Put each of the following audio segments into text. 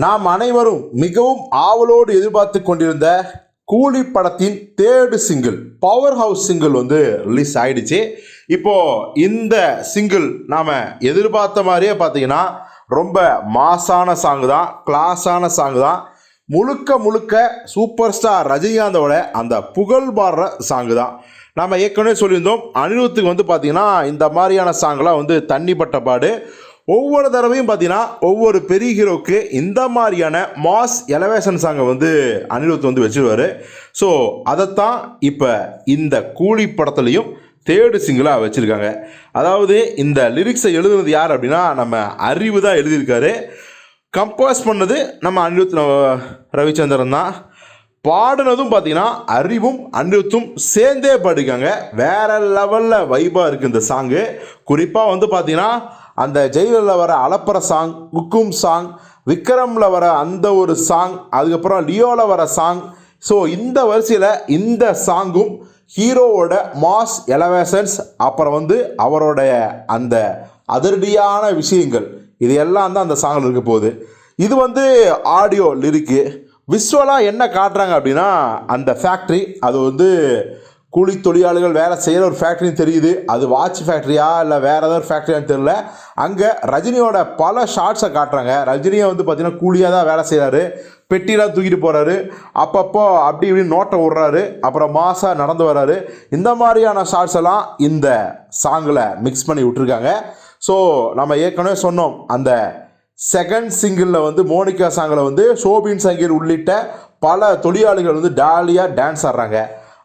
நாம் அனைவரும் மிகவும் ஆவலோடு எதிர்பார்த்து கொண்டிருந்த கூலி படத்தின் third single power house single வந்து ரிலீஸ் ஆயிடுச்சு. இப்போ இந்த சிங்கிள் நாம் எதிர்பார்த்த மாதிரியே பார்த்தீங்கன்னா ரொம்ப மாசான சாங் தான் கிளாஸான சாங் தான். முழுக்க முழுக்க சூப்பர் ஸ்டார் ரஜினிகாந்தோட அந்த புகழ் பாடுற சாங்கு தான். நம்ம ஏற்கனவே சொல்லியிருந்தோம் அனிருத்துக்கு வந்து பார்த்தீங்கன்னா இந்த மாதிரியான சாங்கெலாம் வந்து தண்ணி பட்ட பாடு. ஒவ்வொரு தடவையும் பார்த்தீங்கன்னா ஒவ்வொரு பெரிய ஹீரோக்கு இந்த மாதிரியான மாஸ் எலவேஷன் சாங்கை வந்து அனிருத் வந்து வச்சிருவார். ஸோ அதைத்தான் இப்போ இந்த கூலி படத்துலையும் தேர்டு சிங்கிளாக வச்சுருக்காங்க. அதாவது இந்த லிரிக்ஸை எழுதுனது யார் அப்படின்னா நம்ம அறிவு தான் எழுதியிருக்காரு. கம்போஸ் பண்ணது நம்ம அனிருத் ரவிச்சந்திரன் தான். பாடினதும் பார்த்தீங்கன்னா அறிவும் அனிருத்தும் சேர்ந்தே பாடிருக்காங்க வேற லெவலில் வைபாக இருக்குது இந்த சாங்கு குறிப்பாக வந்து பார்த்தீங்கன்னா அந்த ஜெயிலில் வர அலப்பற சாங் குக்கும் சாங் விக்ரமில் வர அந்த ஒரு சாங் அதுக்கப்புறம் லியோவில் வர சாங் ஸோ இந்த வரிசையில் இந்த சாங்கும் ஹீரோவோட மாஸ் எலவேஷன்ஸ் அப்புறம் வந்து அவருடைய அந்த அதிரடியான விஷயங்கள். இது எல்லாம் தான் அந்த சாங்கில் இருக்க போகுது. இது வந்து ஆடியோ லிரிக்கு விஷுவலாக என்ன காட்டுறாங்க அப்படின்னா அந்த ஃபேக்ட்ரி அது வந்து கூலி தொழிலாளிகள் வேலை செய்கிற ஒரு ஃபேக்ட்ரின்னு தெரியுது. அது வாட்ச் ஃபேக்ட்ரியா இல்லை வேறு ஏதாவது ஃபேக்ட்ரியான்னு தெரில அங்கே ரஜினியோட பல ஷார்ட்ஸை காட்டுறாங்க. ரஜினியை வந்து பார்த்திங்கன்னா கூலியாக தான் வேலை செய்கிறாரு பெட்டிலாம் தூக்கிட்டு போகிறாரு அப்பப்போ அப்படி இப்படி நோட்டை விடுறாரு. அப்புறம் மாசாக நடந்து வர்றாரு இந்த மாதிரியான ஷார்ட்ஸ் எல்லாம் இந்த சாங்கில் மிக்ஸ் பண்ணி விட்டுருக்காங்க. ஸோ நம்ம ஏற்கனவே சொன்னோம். அந்த செகண்ட் சிங்கிளில் வந்து மோனிகா சாங்கில் வந்து ஷோபின் சங்கீர் உள்ளிட்ட பல தொழிலாளிகள் வந்து டாலியாக டான்ஸ் ஆடுறாங்க.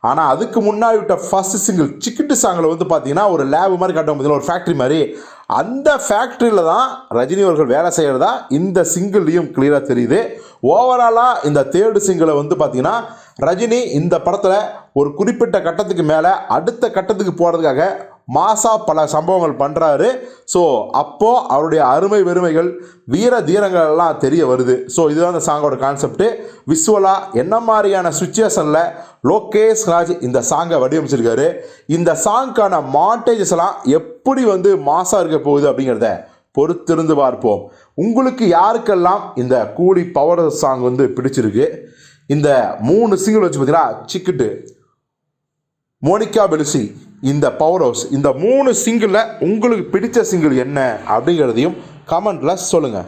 ஆனால் அதுக்கு முன்னாடி விட்ட ஃபஸ்ட்டு சிங்கிள் சிக்கிட்டு சாங்கில் வந்து பார்த்தீங்கன்னா ஒரு லேப் மாதிரி கட்ட பார்த்தீங்கன்னா ஒரு ஃபேக்ட்ரி மாதிரி அந்த ஃபேக்ட்ரியில் தான் ரஜினி அவர்கள் வேலை செய்கிறதா இந்த சிங்கிள்லையும் கிளியராக தெரியுது. ஓவராலாக இந்த தேர்டு சிங்கிளை வந்து பார்த்தீங்கன்னா ரஜினி இந்த படத்தில் ஒரு குறிப்பிட்ட கட்டத்துக்கு மேலே அடுத்த கட்டத்துக்கு போகிறதுக்காக மாசா பல சம்பவங்கள் பண்ணுறாரு ஸோ அப்போது அவருடைய அருமை வெறுமைகள் வீர தீரங்கள் எல்லாம் தெரிய வருது. ஸோ இதுதான் அந்த சாங்கோட கான்செப்ட்டு விஸ்வலாக என்ன மாதிரியான சுச்சுவேஷனில் லோகேஷ் ராஜ் இந்த சாங்கை வடிவமைச்சிருக்காரு. இந்த சாங்க்கான மாண்டேஜஸ் எல்லாம் எப்படி வந்து மாசாக இருக்க போகுது அப்படிங்கிறத பொறுத்திருந்து பார்ப்போம். உங்களுக்கு யாருக்கெல்லாம் இந்த கூலி பவர் சாங் வந்து பிடிச்சிருக்கு? இந்த மூணு சிங்கிள் வச்சு பார்த்தீங்கன்னா சிக்கிட்டு. மோனிகா பெலுசி இந்த பவர் ஹவுஸ் இந்த மூணு சிங்கிளில் உங்களுக்கு பிடித்த சிங்கிள் என்ன? அப்படிங்கிறதையும் கமெண்ட்டில் சொல்லுங்கள்